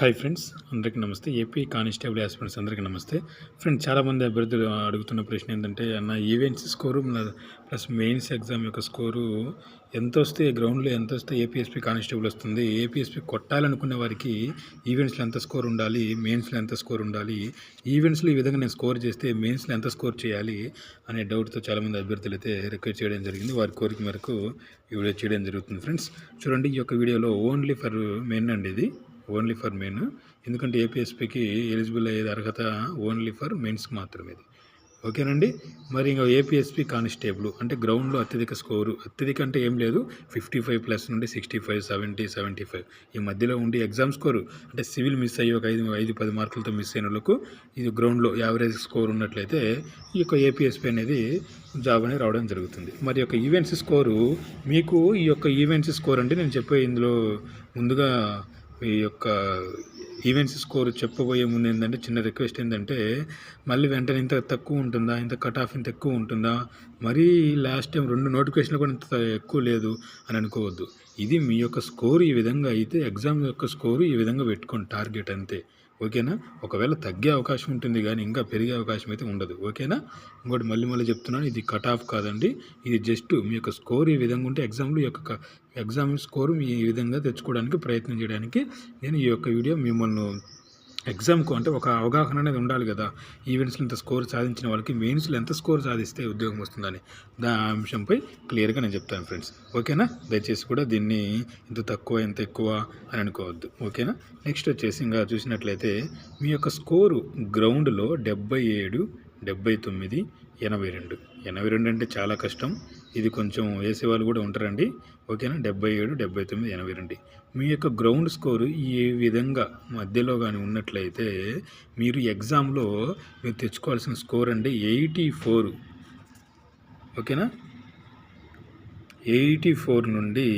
Hi friends అందరికీ నమస్తే. AP constable aspirants అందరికీ నమస్తే. ఫ్రెండ్స్ చాలామంది అభ్యర్థులు అడుగుతున్న ప్రశ్న ఏంటంటే అన్న events score plus mains exam యొక్క స్కోరు ఎంత వస్తే గ్రౌండ్లో ఎంత వస్తే ఏపీఎస్పీ కానిస్టేబుల్ వస్తుంది? ఏపీఎస్పీ కొట్టాలనుకునే వారికి ఈవెంట్స్లో ఎంత స్కోర్ ఉండాలి? మెయిన్స్లో ఎంత స్కోర్ ఉండాలి? ఈవెంట్స్లో ఈ విధంగా నేను స్కోర్ చేస్తే మెయిన్స్లో ఎంత స్కోర్ చేయాలి? అనే డౌట్తో చాలామంది అభ్యర్థులు అయితే రిక్వెస్ట్ చేయడం జరిగింది. వారి కోరిక మేరకు ఈ వీడియో చేయడం జరుగుతుంది. ఫ్రెండ్స్ చూడండి ఈ యొక్క వీడియోలో ఓన్లీ ఫర్ మెయిన్ అండి ఇది. ఓన్లీ ఫర్ మెన్ ఎందుకంటే ఏపీఎస్పీకి ఎలిజిబుల్ అయ్యేది అర్హత ఓన్లీ ఫర్ మెన్స్ మాత్రమే ఇది ఓకేనండి? మరి ఇంకా ఏపీఎస్పీ కానిస్టేబుల్ అంటే గ్రౌండ్లో అత్యధిక స్కోరు అత్యధిక అంటే ఏం లేదు ఫిఫ్టీ ఫైవ్ ప్లస్ నుండి sixty five seventy seventy five. ఈ మధ్యలో ఉండి ఎగ్జామ్ స్కోరు అంటే సివిల్ మిస్ అయ్యి ఒక ఐదు ఐదు పది మార్కులతో మిస్ అయిన వాళ్ళకు ఇది గ్రౌండ్లో యావరేజ్ స్కోర్ ఉన్నట్లయితే ఈ యొక్క ఏపీఎస్పీ అనేది జాబ్ అనేది రావడం జరుగుతుంది. మరి యొక్క ఈవెంట్స్ స్కోరు మీకు ఈ యొక్క ఈవెంట్స్ స్కోర్ అంటే నేను చెప్పే ఇందులో ముందుగా ఈ యొక్క ఈవెంట్స్ స్కోర్ చెప్పబోయే ముందు ఏంటంటే చిన్న రిక్వెస్ట్ ఏంటంటే మళ్ళీ వెంటనే ఇంత తక్కువ ఉంటుందా? ఇంత కట్ ఆఫ్ ఇంత ఎక్కువ ఉంటుందా? మరీ లాస్ట్ టైం రెండు నోటిఫికేషన్లు కూడా ఇంత ఎక్కువ లేదు అని అనుకోవద్దు. ఇది మీ యొక్క స్కోర్ ఈ విధంగా అయితే ఎగ్జామ్ యొక్క స్కోరు ఈ విధంగా పెట్టుకోండి టార్గెట్ అంతే. ఓకేనా? ఒకవేళ తగ్గే అవకాశం ఉంటుంది కానీ ఇంకా పెరిగే అవకాశం అయితే ఉండదు. ఓకేనా? ఇంకోటి మళ్ళీ మళ్ళీ చెప్తున్నాను ఇది కట్ ఆఫ్ కాదండి. ఇది జస్ట్ మీ యొక్క స్కోర్ ఈ విధంగా ఉంటే ఎగ్జామ్లో ఈ యొక్క ఎగ్జామ్ స్కోర్ మీ ఈ విధంగా తెచ్చుకోవడానికి ప్రయత్నం చేయడానికి నేను ఈ యొక్క వీడియో మిమ్మల్ని ఎగ్జామ్కు అంటే ఒక అవగాహన అనేది ఉండాలి కదా. ఈవెంట్స్లో ఇంత స్కోర్ సాధించిన వాళ్ళకి మెయిన్స్లో ఎంత స్కోర్ సాధిస్తే ఉద్యోగం వస్తుందని. దా అంశంపై క్లియర్గా నేను చెప్తాను ఫ్రెండ్స్ ఓకేనా? దయచేసి కూడా దీన్ని ఇంత తక్కువ ఎంత ఎక్కువ అని అనుకోవద్దు. ఓకేనా? నెక్స్ట్ వచ్చేసి ఇంకా చూసినట్లయితే మీ యొక్క స్కోరు గ్రౌండ్లో డెబ్బై ఏడు డెబ్బై తొమ్మిది ఎనభై రెండు. ఎనభై రెండు అంటే చాలా కష్టం. ఇది కొంచెం వేసే వాళ్ళు కూడా ఉంటారండి. ఓకేనా? డెబ్బై ఏడు డెబ్బై తొమ్మిది ఎనభై రెండు. మీ యొక్క గ్రౌండ్ స్కోరు ఈ విధంగా మధ్యలో కానీ ఉన్నట్లయితే మీరు ఎగ్జామ్లో మీరు తెచ్చుకోవాల్సిన స్కోర్ అండి ఎయిటీ ఫోర్. ఓకేనా? ఎయిటీ ఫోర్ నుండి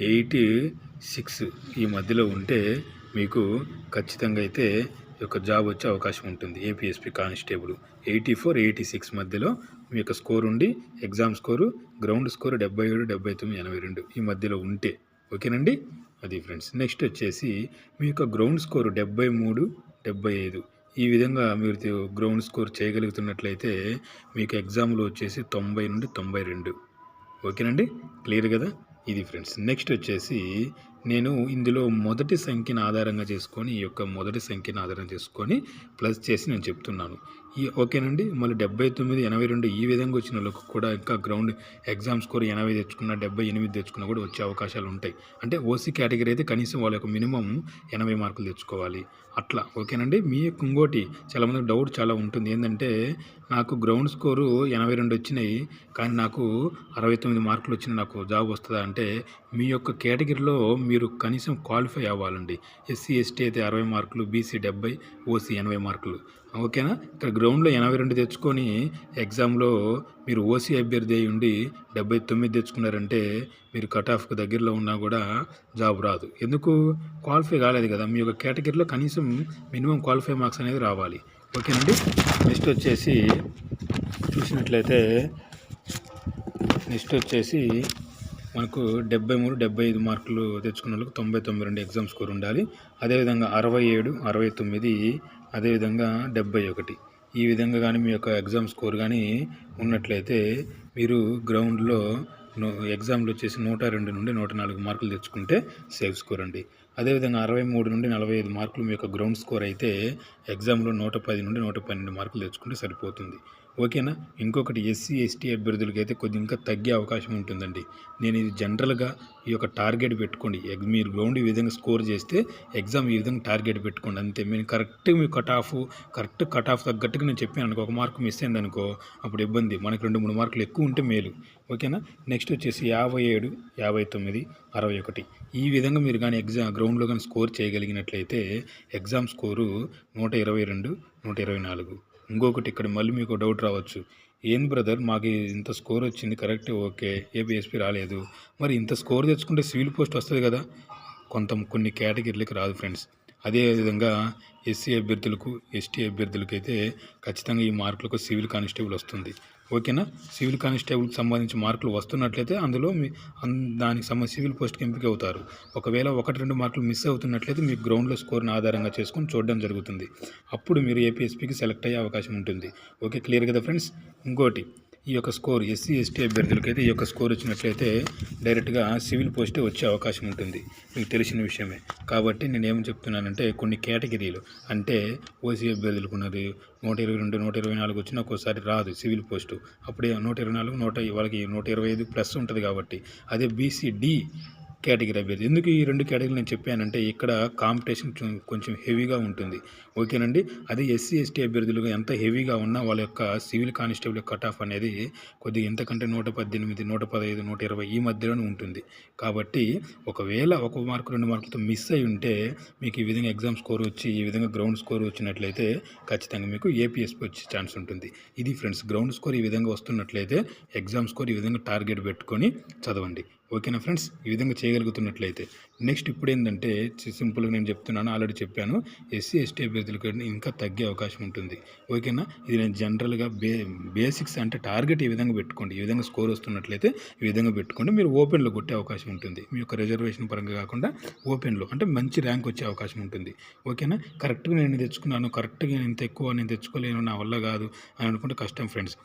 ఎయిటీ సిక్స్ ఈ మధ్యలో ఉంటే మీకు ఖచ్చితంగా అయితే యొక్క జాబ్ వచ్చే అవకాశం ఉంటుంది. APSP constable. Eighty four eighty six మధ్యలో మీ యొక్క స్కోర్ ఉండి ఎగ్జామ్ స్కోరు గ్రౌండ్ స్కోర్ డెబ్బై ఏడు డెబ్బై తొమ్మిది ఎనభై రెండు ఈ మధ్యలో ఉంటే ఓకేనండి? అది ఫ్రెండ్స్ నెక్స్ట్ వచ్చేసి మీ యొక్క గ్రౌండ్ స్కోరు డెబ్బై మూడు డెబ్బై ఐదు ఈ విధంగా మీరు గ్రౌండ్ స్కోర్ చేయగలుగుతున్నట్లయితే మీకు ఎగ్జామ్లో వచ్చేసి తొంభై నుండి తొంభై రెండు ఓకేనండి? క్లియర్ కదా? ఇది ఫ్రెండ్స్ నెక్స్ట్ వచ్చేసి నేను ఇందులో మొదటి సంఖ్యను ఆధారంగా చేసుకొని ఈ యొక్క మొదటి సంఖ్యను ఆధారం చేసుకొని ప్లస్ చేసి నేను చెప్తున్నాను. ఈ ఓకేనండి? మళ్ళీ డెబ్బై తొమ్మిది ఎనభై రెండు ఈ విధంగా వచ్చిన వాళ్ళకు కూడా ఇంకా గ్రౌండ్ ఎగ్జామ్ స్కోర్ ఎనభై తెచ్చుకున్న డెబ్బై ఎనిమిది తెచ్చుకున్నా కూడా వచ్చే అవకాశాలు ఉంటాయి. అంటే ఓసీ కేటగిరీ అయితే కనీసం వాళ్ళ యొక్క మినిమం ఎనభై మార్కులు తెచ్చుకోవాలి. అట్లా ఓకేనండి? మీ యొక్క ఇంకోటి చాలామంది డౌట్ చాలా ఉంటుంది. ఏంటంటే నాకు గ్రౌండ్ స్కోరు ఎనభై రెండు వచ్చినాయి కానీ నాకు అరవై తొమ్మిది మార్కులు వచ్చిన నాకు జాబ్ వస్తుందా అంటే మీ యొక్క కేటగిరీలో మీరు కనీసం క్వాలిఫై అవ్వాలండి. ఎస్సీ ఎస్టీ అయితే అరవై మార్కులు బీసీ డెబ్బై ఓసీ ఎనభై మార్కులు. ఓకేనా? ఇక్కడ గ్రౌండ్లో ఎనభై రెండు తెచ్చుకొని ఎగ్జామ్లో మీరు ఓసీ అభ్యర్థి అయి ఉండి డెబ్బై తొమ్మిది తెచ్చుకున్నారంటే మీరు కట్ ఆఫ్కి దగ్గరలో ఉన్నా కూడా జాబ్ రాదు. ఎందుకు? క్వాలిఫై కాలేదు కదా. మీ యొక్క కేటగిరీలో కనీసం మినిమం క్వాలిఫై మార్క్స్ అనేది రావాలి. ఓకేనండి? నెక్స్ట్ వచ్చేసి చూసినట్లయితే నెక్స్ట్ వచ్చేసి మనకు డెబ్బై మూడు డెబ్బై ఐదు మార్కులు తెచ్చుకున్న వాళ్ళకి తొంభై తొమ్మిది రెండు ఎగ్జామ్ స్కోర్ ఉండాలి. అదేవిధంగా అరవై ఏడు అరవై తొమ్మిది అదేవిధంగా డెబ్బై ఒకటి. ఈ విధంగా కానీ మీ యొక్క ఎగ్జామ్ స్కోర్ కానీ ఉన్నట్లయితే మీరు గ్రౌండ్లో ఎగ్జామ్లో వచ్చేసి నూట రెండు నుండి నూట నాలుగు మార్కులు తెచ్చుకుంటే సేఫ్ స్కోర్ అండి. అదేవిధంగా అరవై మూడు నుండి నలభై ఐదు మార్కులు మీ యొక్క గ్రౌండ్ స్కోర్ అయితే ఎగ్జామ్లో నూట పది నుండి నూట పన్నెండు మార్కులు తెచ్చుకుంటే సరిపోతుంది. ఓకేనా? ఇంకొకటి ఎస్సీ ఎస్టీ అభ్యర్థులకి అయితే కొద్ది ఇంకా తగ్గే అవకాశం ఉంటుందండి. నేను ఇది జనరల్గా ఈ యొక్క టార్గెట్ పెట్టుకోండి. మీరు గ్రౌండ్ ఈ విధంగా స్కోర్ చేస్తే ఎగ్జామ్ ఈ విధంగా టార్గెట్ పెట్టుకోండి. అంతే. మీరు కరెక్ట్ మీ cut off correct cut off తగ్గట్టుగా నేను చెప్పాను అనుకో ఒక మార్క్ మిస్ అయింది అనుకో అప్పుడు ఇబ్బంది. మనకు రెండు మూడు మార్కులు ఎక్కువ ఉంటే మేలు. ఓకేనా? నెక్స్ట్ వచ్చేసి యాభై ఏడు యాభై తొమ్మిది అరవై ఒకటి. ఈ విధంగా మీరు కానీ ఎగ్జామ్ గ్రౌండ్లో కానీ స్కోర్ చేయగలిగినట్లయితే ఎగ్జామ్ స్కోరు నూట ఇరవై రెండు నూట ఇరవై నాలుగు. ఇంకొకటి ఇక్కడ మళ్ళీ మీకు డౌట్ రావచ్చు. ఏంది బ్రదర్ మాకు ఇంత స్కోర్ వచ్చింది. Correct okay. ఏబిఎస్పి రాలేదు. మరి ఇంత స్కోర్ తెచ్చుకుంటే సివిల్ పోస్ట్ వస్తుంది కదా? కొంత కొన్ని కేటగిరీలకు రాదు ఫ్రెండ్స్ అదేవిధంగా ఎస్సీ అభ్యర్థులకు ఎస్టీ అభ్యర్థులకైతే అయితే ఖచ్చితంగా ఈ మార్కులకు సివిల్ కానిస్టేబుల్ వస్తుంది. ఓకేనా? సివిల్ కానిస్టేబుల్కి సంబంధించి మార్కులు వస్తున్నట్లయితే అందులో మీ దానికి సంబంధించి సివిల్ పోస్ట్కి ఎంపిక అవుతారు. ఒకవేళ ఒకటి రెండు మార్కులు మిస్ అవుతున్నట్లయితే మీ గ్రౌండ్లో స్కోర్ని ఆధారంగా చేసుకొని చూడడం జరుగుతుంది. అప్పుడు మీరు ఏపీఎస్పీకి సెలెక్ట్ అయ్యే అవకాశం ఉంటుంది. ఓకే క్లియర్ కదా ఫ్రెండ్స్? ఇంకోటి ఈ యొక్క స్కోర్ ఎస్సీ ఎస్టీ అభ్యర్థులకైతే ఈ యొక్క స్కోర్ వచ్చినట్లయితే డైరెక్ట్గా సివిల్ పోస్టే వచ్చే అవకాశం ఉంటుంది. మీకు తెలిసిన విషయమే. కాబట్టి నేను ఏం చెప్తున్నానంటే కొన్ని కేటగిరీలు. అంటే ఓసీ అభ్యర్థులకు ఉన్నది నూట ఇరవై రెండు నూట ఇరవై నాలుగు వచ్చినా ఒక్కోసారి రాదు సివిల్ పోస్టు. అప్పుడే నూట ఇరవై నాలుగు నూట వాళ్ళకి నూట ఇరవై ఐదు ప్లస్ ఉంటుంది కాబట్టి. అదే బీసీ డి కేటగిరీ అభ్యర్థి ఎందుకు ఈ రెండు కేటగిరీలు నేను చెప్పానంటే ఇక్కడ కాంపిటీషన్ కొంచెం హెవీగా ఉంటుంది. ఓకేనండి? అదే ఎస్సీ ఎస్టీ అభ్యర్థులుగా ఎంత హెవీగా ఉన్నా వాళ్ళ యొక్క సివిల్ కానిస్టేబుల్ కట్ ఆఫ్ అనేది కొద్దిగా ఎంతకంటే నూట పద్దెనిమిది నూట పదహైదు నూట ఇరవై ఈ మధ్యలోనే ఉంటుంది. కాబట్టి ఒకవేళ ఒక మార్కు రెండు మార్కులతో మిస్ అయి ఉంటే మీకు ఈ విధంగా ఎగ్జామ్ స్కోర్ వచ్చి ఈ విధంగా గ్రౌండ్ స్కోర్ వచ్చినట్లయితే ఖచ్చితంగా మీకు ఏపీఎస్పీ వచ్చే ఛాన్స్ ఉంటుంది. ఇది ఫ్రెండ్స్ గ్రౌండ్ స్కోర్ ఈ విధంగా వస్తున్నట్లయితే ఎగ్జామ్ స్కోర్ ఈ విధంగా టార్గెట్ పెట్టుకొని చదవండి. ఓకేనా ఫ్రెండ్స్? ఈ విధంగా చేయగలుగుతున్నట్లయితే నెక్స్ట్ ఇప్పుడు ఏంటంటే సింపుల్గా నేను చెప్తున్నాను ఆల్రెడీ చెప్పాను. ఎస్సీ ఎస్టీ అభ్యర్థులకు ఇంకా తగ్గే అవకాశం ఉంటుంది. ఓకేనా? ఇది నేను జనరల్గా బే బేసిక్స్ అంటే టార్గెట్ ఈ విధంగా పెట్టుకోండి. ఈ విధంగా స్కోర్ వస్తున్నట్లయితే ఈ విధంగా పెట్టుకోండి. మీరు ఓపెన్లో కొట్టే అవకాశం ఉంటుంది. మీ యొక్క రిజర్వేషన్ పరంగా కాకుండా ఓపెన్లో అంటే మంచి ర్యాంక్ వచ్చే అవకాశం ఉంటుంది. ఓకేనా? కరెక్ట్గా నేను తెచ్చుకున్నాను. కరెక్ట్గా నేను ఇంత ఎక్కువ నేను తెచ్చుకోలేను. నా వల్ల కాదు అని అనుకుంటే కష్టం ఫ్రెండ్స్.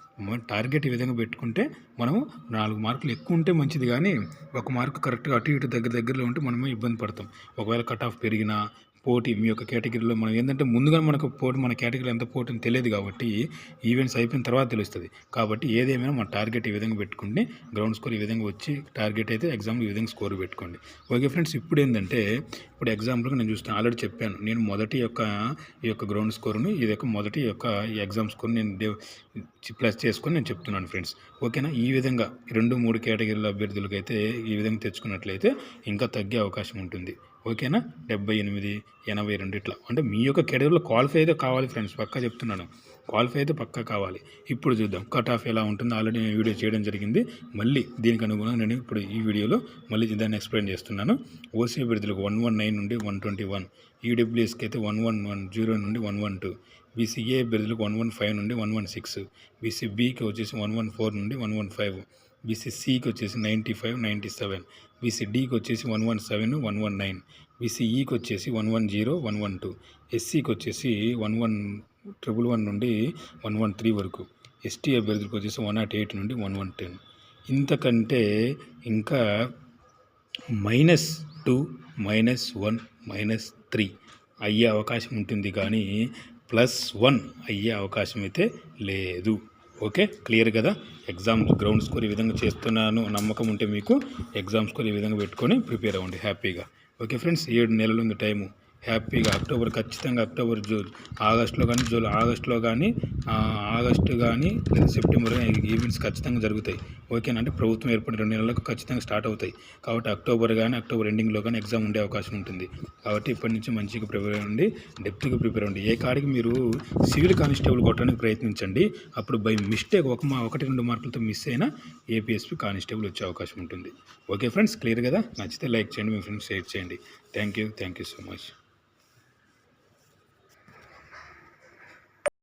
టార్గెట్ ఈ విధంగా పెట్టుకుంటే మనము నాలుగు మార్కులు ఎక్కువ ఉంటే మంచిది. కానీ ఒక మార్కు కరెక్ట్గా అటు ఇటు దగ్గర దగ్గరలో ఉంటే మనం మనమే ఇబ్బంది పడతాం. ఒకవేళ కట్ ఆఫ్ పెరిగినా పోటీ మీ యొక్క కేటగిరీలో మనం ఏంటంటే ముందుగా మనకు పోటీ మన కేటగిరీ ఎంత పోటీ అని తెలియదు కాబట్టి ఈవెంట్స్ అయిపోయిన తర్వాత తెలుస్తుంది. కాబట్టి ఏదేమైనా మన టార్గెట్ ఈ విధంగా పెట్టుకుంటే గ్రౌండ్ స్కోర్ ఈ విధంగా వచ్చి టార్గెట్ అయితే ఎగ్జామ్లో ఈ విధంగా స్కోర్ పెట్టుకోండి. ఓకే ఫ్రెండ్స్ ఇప్పుడు ఏంటంటే ఇప్పుడు ఎగ్జాంపుల్గా నేను చూస్తాను ఆల్రెడీ చెప్పాను. నేను మొదటి యొక్క ఈ యొక్క గ్రౌండ్ స్కోర్ను ఇది యొక్క మొదటి యొక్క ఈ ఎగ్జామ్ స్కోర్ నేను ప్లస్ చేసుకొని నేను చెప్తున్నాను ఫ్రెండ్స్ ఓకేనా? ఈ విధంగా రెండు మూడు కేటగిరీల అభ్యర్థులకైతే ఈ విధంగా తెచ్చుకున్నట్లయితే ఇంకా తగ్గే అవకాశం ఉంటుంది. ఓకేనా? డెబ్బై ఎనిమిది ఎనభై రెండు ఇట్లా. అంటే మీ యొక్క కేటగిరీలో క్వాలిఫై అయితే కావాలి ఫ్రెండ్స్ పక్కా చెప్తున్నాను. క్వాలిఫై అయితే పక్కా కావాలి. ఇప్పుడు చూద్దాం కట్ ఆఫ్ ఎలా ఉంటుందో ఆల్రెడీ నేను వీడియో చేయడం జరిగింది. మళ్ళీ దీనికి అనుగుణంగా నేను ఇప్పుడు ఈ వీడియోలో మళ్ళీ దాన్ని ఎక్స్ప్లెయిన్ చేస్తున్నాను. ఓసీ అభ్యర్థులకు వన్ వన్ నైన్ నుండి వన్ ట్వంటీ వన్ ఈడబ్ల్యూఎస్కి అయితే వన్ వన్ వన్ జీరో నుండి వన్ వన్ టూ బీసీఏ అభ్యర్థులకు వన్ వన్ ఫైవ్ నుండి వన్ వన్ సిక్స్ బీసీబీకి వచ్చేసి వన్ వన్ ఫోర్ నుండి వన్ వన్ ఫైవ్ బీసీసీకి వచ్చేసి నైంటీ ఫైవ్ నైంటీ సెవెన్ బీసీడీకి వచ్చేసి one one seven one one nine బీసీఈకి వచ్చేసి one one zero one one two ఎస్సీకి వచ్చేసి వన్ వన్ ట్రిపుల్ వన్ నుండి వన్ వన్ త్రీ వరకు ఎస్టీ అభ్యర్థులకు వచ్చేసి వన్ నాట్ ఎయిట్ నుండి వన్ వన్ టెన్ ఇంతకంటే ఇంకా minus two minus one minus three అయ్యే అవకాశం ఉంటుంది కానీ ప్లస్ వన్ అయ్యే అవకాశం అయితే లేదు. ఓకే? క్లియర్ కదా? ఎగ్జామ్ గ్రౌండ్ స్కోర్ ఈ విధంగా చేస్తున్నాను నమ్మకం ఉంటే మీకు ఎగ్జామ్ స్కోర్ ఈ విధంగా పెట్టుకొని ప్రిపేర్ అవ్వండి హ్యాపీగా. ఓకే ఫ్రెండ్స్ ఏడు నెలలు ఉంది టైము. హ్యాపీగా అక్టోబర్ ఖచ్చితంగా అక్టోబర్ జూన్. ఆగస్టులో కానీ జూలై ఆగస్టులో కానీ ఆగస్టు కానీ లేదా సెప్టెంబర్ కానీ ఈవెంట్స్ ఖచ్చితంగా జరుగుతాయి. ఓకేనా? అంటే ప్రభుత్వం ఏర్పడిన రెండు నెలలకు ఖచ్చితంగా స్టార్ట్ అవుతాయి. కాబట్టి అక్టోబర్ కానీ అక్టోబర్ ఎండింగ్లో కానీ ఎగ్జామ్ ఉండే అవకాశం ఉంటుంది. కాబట్టి ఇప్పటి నుంచి మంచిగా ప్రిపేర్ అవ్వండి. డెప్త్గా ప్రిపేర్ అవ్వండి. ఏ కాడికి మీరు సివిల్ కానిస్టేబుల్ కొట్టడానికి ప్రయత్నించండి. అప్పుడు బై మిస్టేక్ ఒక మా ఒకటి రెండు మార్కులతో మిస్ అయినా ఏపీఎస్పీ కానిస్టేబుల్ వచ్చే అవకాశం ఉంటుంది. ఓకే ఫ్రెండ్స్ క్లియర్ కదా? నచ్చితే లైక్ చేయండి మీ ఫ్రెండ్స్ షేర్ చేయండి. Thank you. Thank you so much.